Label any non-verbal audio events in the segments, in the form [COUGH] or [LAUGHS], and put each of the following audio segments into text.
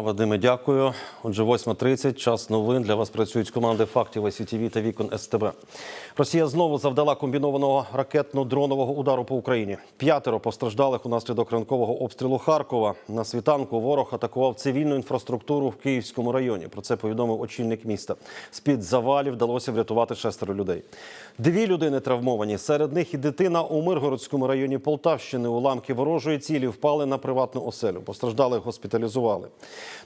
Вадиме, дякую. Отже, 8.30, час новин. Для вас працюють команди фактів СІТВ та вікон СТБ. Росія знову завдала комбінованого ракетно-дронового удару по Україні. П'ятеро постраждалих унаслідок ранкового обстрілу Харкова. На світанку ворог атакував цивільну інфраструктуру в Київському районі. Про це повідомив очільник міста. З-під завалів вдалося врятувати шестеро людей. Дві людини травмовані. Серед них і дитина у Миргородському районі Полтавщини. Уламки ворожої цілі впали на приватну оселю. Постраждалих госпіталізували.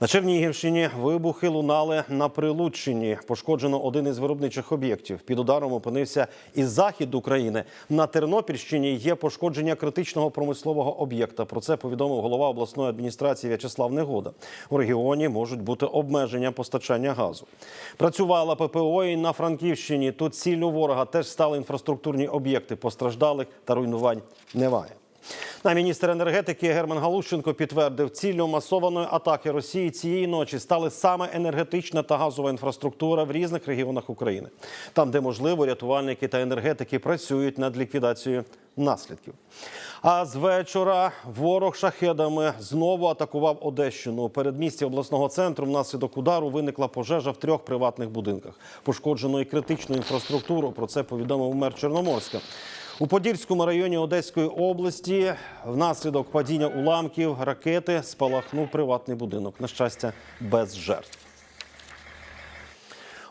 На Чернігівщині вибухи лунали на Прилуччині. Пошкоджено один із виробничих об'єктів. Під ударом опинився і захід України. На Тернопільщині є пошкодження критичного промислового об'єкта. Про це повідомив голова обласної адміністрації В'ячеслав Негода. У регіоні можуть бути обмеження постачання газу. Працювала ППО і на Франківщині. Тут ціллю ворога теж стали інфраструктурні об'єкти. Постраждалих та руйнувань немає. На міністр енергетики Герман Галущенко підтвердив, ціллю масованої атаки Росії цієї ночі стали саме енергетична та газова інфраструктура в різних регіонах України. Там, де можливо, рятувальники та енергетики працюють над ліквідацією наслідків. А з вечора ворог шахедами знову атакував Одещину. У передмісті обласного центру внаслідок удару виникла пожежа в трьох приватних будинках. Пошкоджено і критичну інфраструктуру. Про це повідомив мер Чорноморська. У Подільському районі Одеської області внаслідок падіння уламків ракети спалахнув приватний будинок. На щастя, без жертв.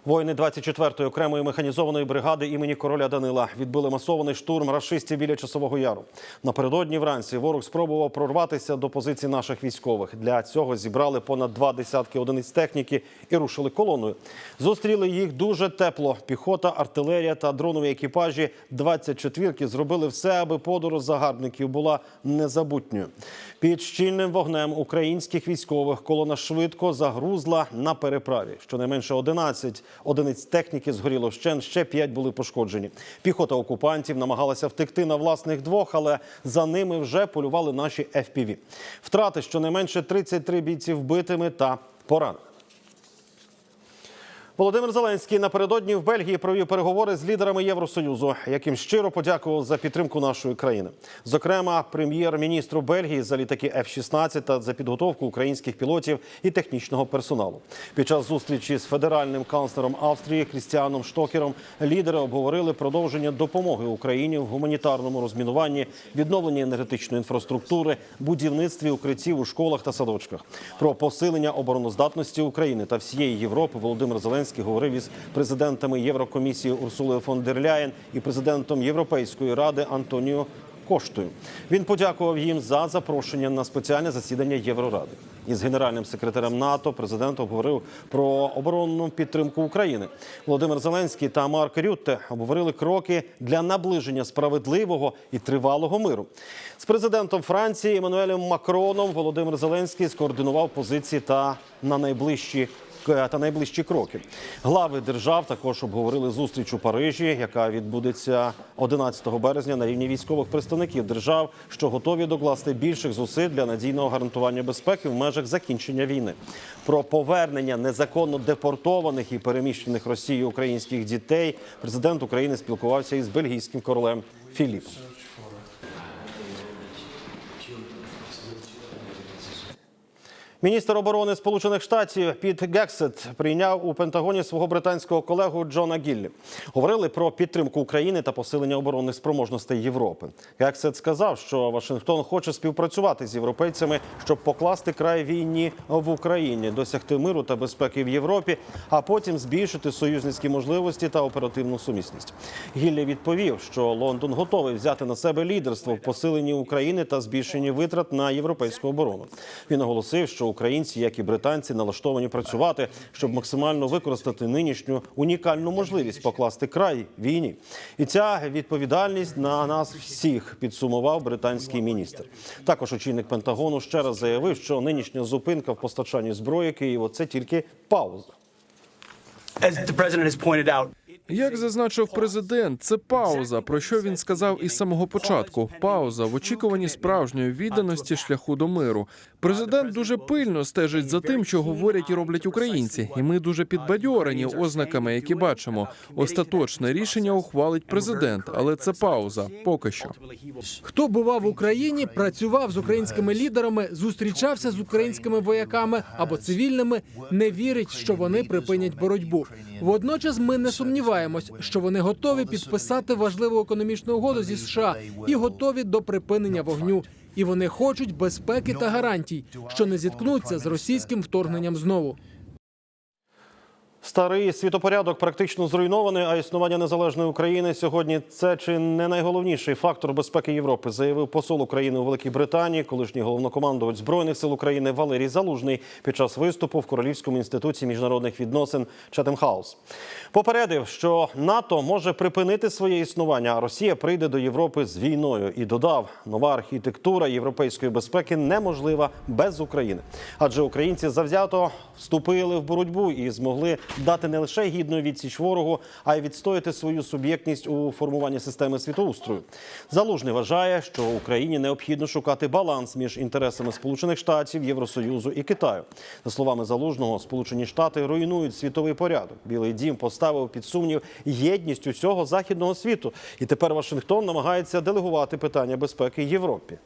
Воїни 24-ї окремої механізованої бригади імені короля Данила відбили масований штурм рашистів біля часового яру. Напередодні вранці ворог спробував прорватися до позицій наших військових. Для цього зібрали понад два десятки одиниць техніки і рушили колоною. Зустріли їх дуже тепло. Піхота, артилерія та дронові екіпажі 24-ки зробили все, аби подорож загарбників була незабутньою. Під щільним вогнем українських військових колона швидко загрузла на переправі. Щонайменше 11 одиниць техніки згоріло вщен, ще п'ять були пошкоджені. Піхота окупантів намагалася втекти на власних двох, але за ними вже полювали наші FPV. Втрати щонайменше 33 бійців вбитими та пораненими. Володимир Зеленський напередодні в Бельгії провів переговори з лідерами Євросоюзу, яким щиро подякував за підтримку нашої країни. Зокрема, прем'єр-міністру Бельгії за літаки F-16 та за підготовку українських пілотів і технічного персоналу. Під час зустрічі з федеральним канцлером Австрії Крістіаном Штокером лідери обговорили продовження допомоги Україні в гуманітарному розмінуванні, відновленні енергетичної інфраструктури, будівництві укриттів у школах та садочках. Про посилення обороноздатності України та всієї Європи Володимир Зеленський говорив із президентами Єврокомісії Урсулою фон дер Ляєн і президентом Європейської ради Антоніо Коштою. Він подякував їм за запрошення на спеціальне засідання Євроради. Із генеральним секретарем НАТО президент обговорив про оборонну підтримку України. Володимир Зеленський та Марк Рютте обговорили кроки для наближення справедливого і тривалого миру. З президентом Франції Еммануелем Макроном Володимир Зеленський скоординував позиції та на найближчі та найближчі кроки. Глави держав також обговорили зустріч у Парижі, яка відбудеться 11 березня на рівні військових представників держав, що готові докласти більших зусиль для надійного гарантування безпеки в межах закінчення війни. Про повернення незаконно депортованих і переміщених Росією українських дітей президент України спілкувався із бельгійським королем Філіпом. Міністр оборони Сполучених Штатів Піт Гексет прийняв у Пентагоні свого британського колегу Джона Гіллі. Говорили про підтримку України та посилення оборонних спроможностей Європи. Гексет сказав, що Вашингтон хоче співпрацювати з європейцями, щоб покласти край війні в Україні, досягти миру та безпеки в Європі, а потім збільшити союзницькі можливості та оперативну сумісність. Гіллі відповів, що Лондон готовий взяти на себе лідерство в посиленні України та збільшенні витрат на європейську оборону. Він оголосив, що українці, як і британці, налаштовані працювати, щоб максимально використати нинішню унікальну можливість покласти край війні. І ця відповідальність на нас всіх підсумував британський міністр. Також очільник Пентагону ще раз заявив, що нинішня зупинка в постачанні зброї Києву це тільки пауза. As the president has pointed out, Як зазначив президент, це пауза, про що він сказав із самого початку. Пауза в очікуванні справжньої відданості шляху до миру. Президент дуже пильно стежить за тим, що говорять і роблять українці, і ми дуже підбадьорені ознаками, які бачимо. Остаточне рішення ухвалить президент, але це пауза. Поки що. Хто бував в Україні, працював з українськими лідерами, зустрічався з українськими вояками або цивільними, не вірить, що вони припинять боротьбу. Водночас ми не сумніваємось, що вони готові підписати важливу економічну угоду зі США і готові до припинення вогню. І вони хочуть безпеки та гарантій, що не зіткнуться з російським вторгненням знову. Старий світопорядок практично зруйнований, а існування незалежної України сьогодні це чи не найголовніший фактор безпеки Європи, заявив посол України у Великій Британії, колишній головнокомандувач збройних сил України Валерій Залужний під час виступу в Королівському інституті міжнародних відносин House. Попередив, що НАТО може припинити своє існування, а Росія прийде до Європи з війною і додав, нова архітектура європейської безпеки неможлива без України, адже українці завзято вступили в боротьбу і змогли дати не лише гідну відсіч ворогу, а й відстояти свою суб'єктність у формуванні системи світоустрою. Залужний вважає, що Україні необхідно шукати баланс між інтересами Сполучених Штатів, Євросоюзу і Китаю. За словами Залужного, Сполучені Штати руйнують світовий порядок. Білий дім поставив під сумнів єдність усього західного світу, і тепер Вашингтон намагається делегувати питання безпеки Європі.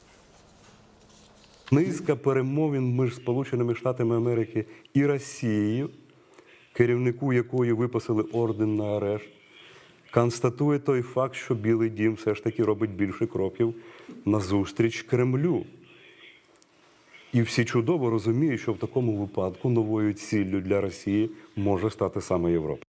Низка перемовин між Сполученими Штатами Америки і Росією, керівнику якої виписали орден на арешт, констатує той факт, що Білий дім все ж таки робить більше кроків назустріч Кремлю. І всі чудово розуміють, що в такому випадку новою ціллю для Росії може стати саме Європа.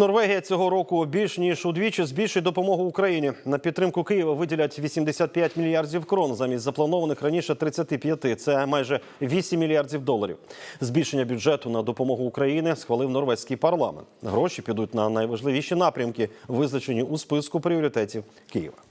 Норвегія цього року більш ніж удвічі збільшить допомогу Україні. На підтримку Києва виділять 85 мільярдів крон замість запланованих раніше 35. Це майже 8 мільярдів доларів. Збільшення бюджету на допомогу Україні схвалив норвезький парламент. Гроші підуть на найважливіші напрямки, визначені у списку пріоритетів Києва.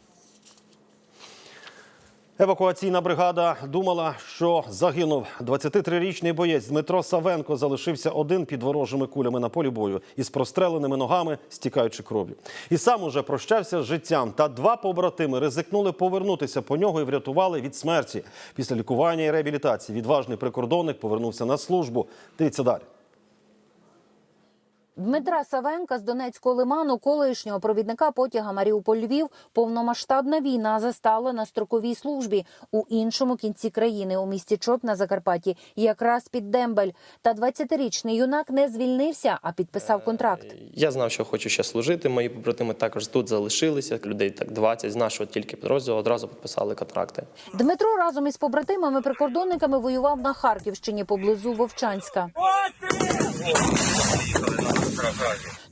Евакуаційна бригада думала, що загинув 23-річний боєць Дмитро Савенко. Залишився один під ворожими кулями на полі бою із простреленими ногами, стікаючи кров'ю. І сам уже прощався з життям. Та два побратими ризикнули повернутися по нього і врятували від смерті. Після лікування і реабілітації відважний прикордонник повернувся на службу. Дивіться далі. Дмитра Савенка з Донецького лиману, колишнього провідника потяга Маріуполь-Львів, повномасштабна війна застала на строковій службі у іншому кінці країни, у місті Чоп на Закарпатті, якраз під Дембель. Та 20-річний юнак не звільнився, а підписав контракт. Я знав, що хочу ще служити. Мої побратими також тут залишилися. Людей так 20 з нашого тільки підрозділу одразу підписали контракти. Дмитро разом із побратимами-прикордонниками воював на Харківщині поблизу Вовчанська.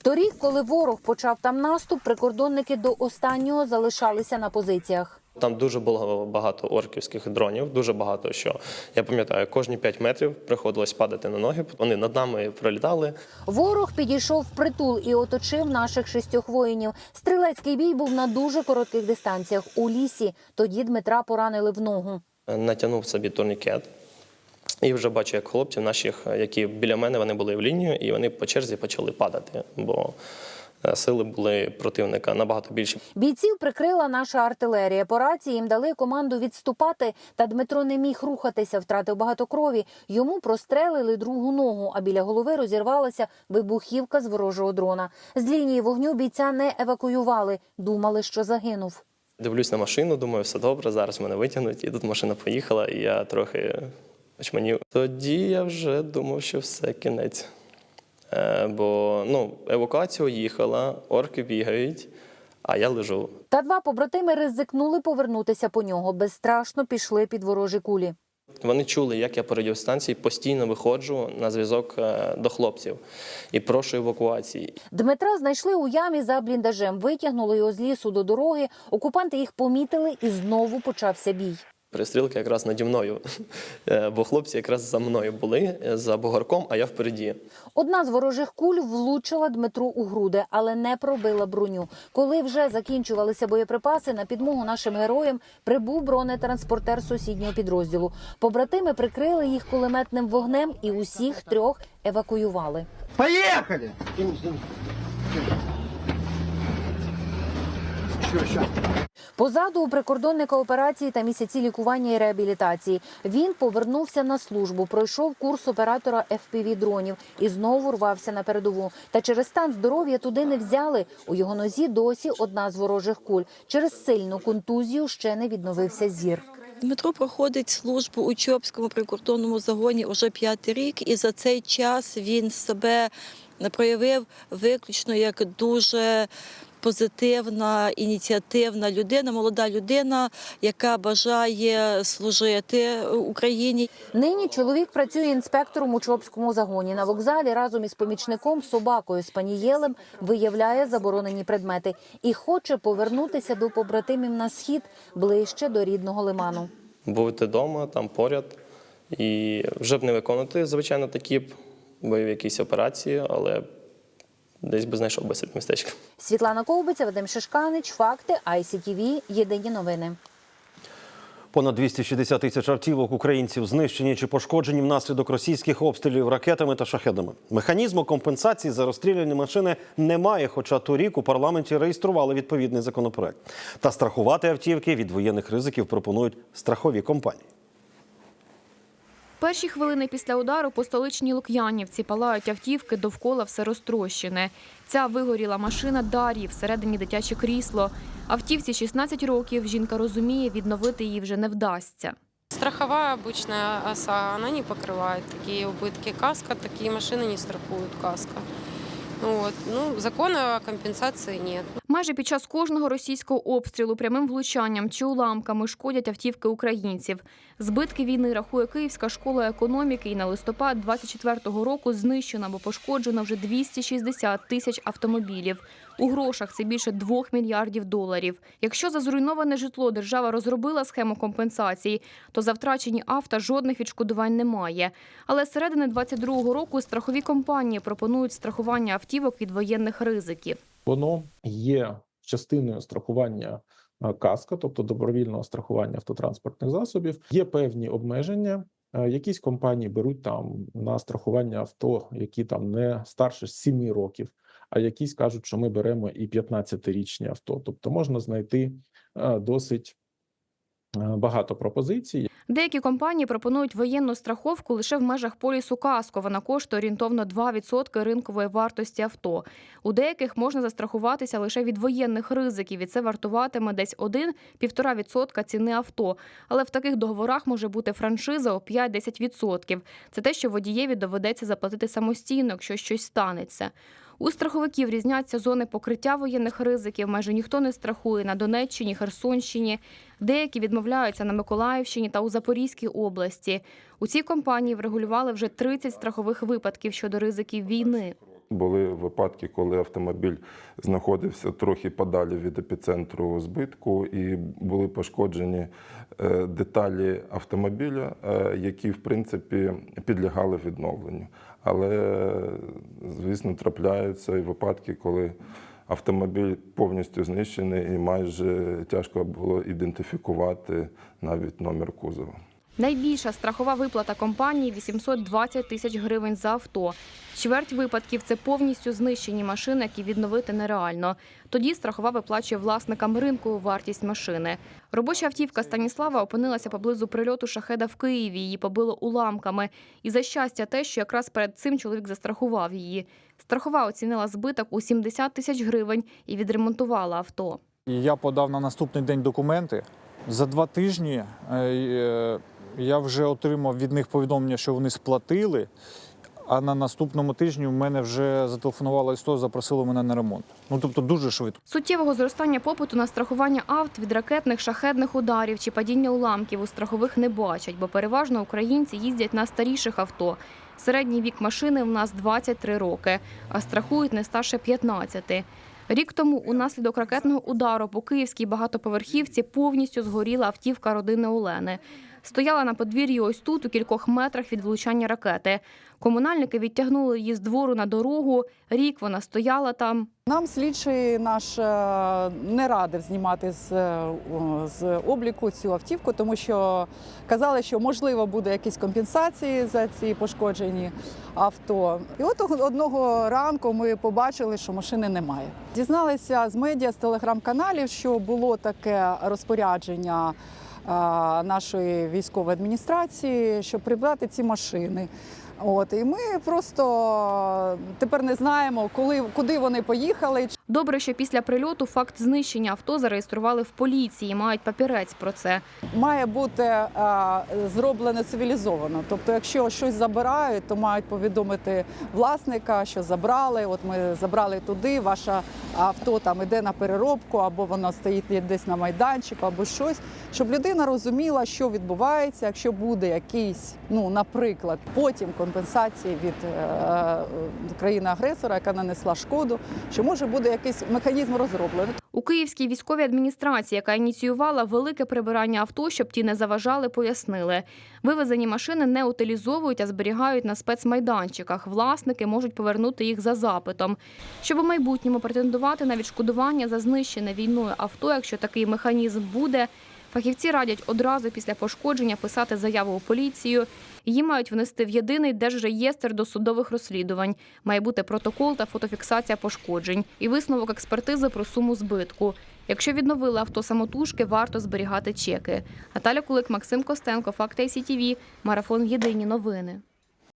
Торік, коли ворог почав там наступ, прикордонники до останнього залишалися на позиціях. Там дуже було багато орківських дронів, дуже багато що. Я пам'ятаю, кожні 5 метрів приходилось падати на ноги. Вони над нами пролітали. Ворог підійшов в притул і оточив наших шістьох воїнів. Стрілецький бій був на дуже коротких дистанціях у лісі. Тоді Дмитра поранили в ногу. Натягнув собі турнікет. І вже бачу, як хлопців наших, які біля мене вони були в лінію, і вони по черзі почали падати, бо е, сили були противника набагато більші. Бійців прикрила наша артилерія. По рації їм дали команду відступати. Та Дмитро не міг рухатися, втратив багато крові. Йому прострелили другу ногу, а біля голови розірвалася вибухівка з ворожого дрона. З лінії вогню бійця не евакуювали. Думали, що загинув. Дивлюсь на машину, думаю, все добре, зараз мене витягнуть. І тут машина поїхала, і я трохи очманів. Тоді я вже думав, що все кінець. Е, бо ну, евакуація їхала, орки бігають, а я лежу. Та два побратими ризикнули повернутися по нього. Безстрашно пішли під ворожі кулі. Вони чули, як я по радіостанції постійно виходжу на зв'язок е, до хлопців і прошу евакуації. Дмитра знайшли у ямі за бліндажем, витягнули його з лісу до дороги. Окупанти їх помітили, і знову почався бій. Перестрілка якраз наді мною, [LAUGHS] Е, бо хлопці якраз за мною були е, за бугорком, а я впереді. Одна з ворожих куль влучила Дмитру у груди, але не пробила броню. Коли вже закінчувалися боєприпаси, на підмогу нашим героям прибув бронетранспортер сусіднього підрозділу. Побратими прикрили їх кулеметним вогнем і усіх трьох евакуювали. Поехали! Позаду у прикордонника операції та місяці лікування і реабілітації. Він повернувся на службу, пройшов курс оператора fpv дронів і знову рвався на передову. Та через стан здоров'я туди не взяли. У його нозі досі одна з ворожих куль. Через сильну контузію ще не відновився зір. Дмитро проходить службу у Чопському прикордонному загоні уже п'ятий рік, і за цей час він себе проявив виключно як дуже позитивна, ініціативна людина, молода людина, яка бажає служити Україні. Нині чоловік працює інспектором у Чопському загоні. На вокзалі разом із помічником собакою Спанієлем виявляє заборонені предмети і хоче повернутися до побратимів на схід ближче до рідного лиману. Бути вдома, там поряд. І вже б не виконувати, звичайно, такі б бойові якісь операції, але десь би знайшов би собі містечко. Світлана Ковбиця, Вадим Шишканич, факти ICTV, Єдині новини. Понад 260 тисяч автівок українців знищені чи пошкоджені внаслідок російських обстрілів ракетами та шахедами. Механізму компенсації за розстріляні машини немає, хоча торік у парламенті реєстрували відповідний законопроект. Та страхувати автівки від воєнних ризиків пропонують страхові компанії. Перші хвилини після удару по столичній Лук'янівці палають автівки, довкола все розтрощене. Ця вигоріла машина Дар'ї, всередині дитяче крісло. Автівці 16 років. Жінка розуміє, відновити її вже не вдасться. Страховая обычная ОСА, она не покрывает такие убытки. Каска, такие машины не страхуют каска. Вот. Ну, закона о компенсации нет. Майже під час кожного російського обстрілу прямим влучанням чи уламками шкодять автівки українців. Збитки війни рахує Київська школа економіки і на листопад 24-го року знищено або пошкоджено вже 260 тисяч автомобілів. У грошах це більше 2 мільярдів доларів. Якщо за зруйноване житло держава розробила схему компенсації, то за втрачені авто жодних відшкодувань немає. Але з середини 22-го року страхові компанії пропонують страхування автівок від воєнних ризиків. Воно є частиною страхування каска, тобто добровільного страхування автотранспортних засобів. Є певні обмеження. Е, Якісь компанії беруть там на страхування авто, які там не старше 7 років, а якісь кажуть, що ми беремо і 15-річні авто. Тобто можна знайти е, досить е, багато пропозицій. Деякі компанії пропонують воєнну страховку лише в межах полісу каско. Вона коштує орієнтовно 2% ринкової вартості авто. У деяких можна застрахуватися лише від воєнних ризиків, і це вартуватиме десь 1-1,5% ціни авто. Але в таких договорах може бути франшиза у 5-10%. Це те, що водієві доведеться заплатити самостійно, якщо щось станеться. У страховиків різняться зони покриття воєнних ризиків. Майже ніхто не страхує на Донеччині, Херсонщині. Деякі відмовляються на Миколаївщині та у Запорізькій області. У цій компанії врегулювали вже 30 страхових випадків щодо ризиків війни. Були випадки, коли автомобіль знаходився трохи подалі від епіцентру збитку, і були пошкоджені е, деталі автомобіля, е, які в принципі підлягали відновленню. Але, звісно, трапляються і випадки, коли автомобіль повністю знищений, і майже тяжко було ідентифікувати навіть номер кузова. Найбільша страхова виплата компанії 820 тисяч гривень за авто. Чверть випадків це повністю знищені машини, які відновити нереально. Тоді страхова виплачує власникам ринку вартість машини. Робоча автівка Станіслава опинилася поблизу прильоту шахеда в Києві. Її побило уламками. І за щастя, те, що якраз перед цим чоловік застрахував її. Страхова оцінила збиток у 70 тисяч гривень і відремонтувала авто. Я подав на наступний день документи. За два тижні е, е, я вже отримав від них повідомлення, що вони сплатили. А на наступному тижні в мене вже зателефонувало СТО, запросило мене на ремонт. Ну тобто дуже швидко. Суттєвого зростання попиту на страхування авт від ракетних шахедних ударів чи падіння уламків у страхових не бачать, бо переважно українці їздять на старіших авто. Середній вік машини в нас 23 роки, а страхують не старше 15. Рік тому унаслідок ракетного удару по київській багатоповерхівці повністю згоріла автівка родини Олени. Стояла на подвір'ї ось тут, у кількох метрах від влучання ракети. Комунальники відтягнули її з двору на дорогу. Рік вона стояла там. Нам слідчий наш е, не радив знімати з, е, з обліку цю автівку, тому що казали, що можливо буде якісь компенсації за ці пошкоджені авто. І от одного ранку ми побачили, що машини немає. Дізналися з медіа, з телеграм-каналів, що було таке розпорядження нашої військової адміністрації, щоб прибрати ці машини. От і ми просто тепер не знаємо, коли куди вони поїхали. Добре, що після прильоту факт знищення авто зареєстрували в поліції. Мають папірець про це. Має бути е, зроблено цивілізовано. Тобто, якщо щось забирають, то мають повідомити власника, що забрали. От ми забрали туди, ваше авто там іде на переробку, або воно стоїть десь на майданчику, або щось, щоб людина розуміла, що відбувається, якщо буде якийсь, ну наприклад, потім компенсації від е, країни-агресора, яка нанесла шкоду, що може буде якийсь механізм розроблений. У Київській військовій адміністрації, яка ініціювала велике прибирання авто, щоб ті не заважали, пояснили. Вивезені машини не утилізовують, а зберігають на спецмайданчиках. Власники можуть повернути їх за запитом. Щоб у майбутньому претендувати на відшкодування за знищене війною авто, якщо такий механізм буде, фахівці радять одразу після пошкодження писати заяву у поліцію. Її мають внести в єдиний держреєстр досудових розслідувань. Має бути протокол та фотофіксація пошкоджень і висновок експертизи про суму збитку. Якщо відновили авто самотужки, варто зберігати чеки. Наталя Кулик, Максим Костенко, Факти ICTV, Марафон Єдині новини.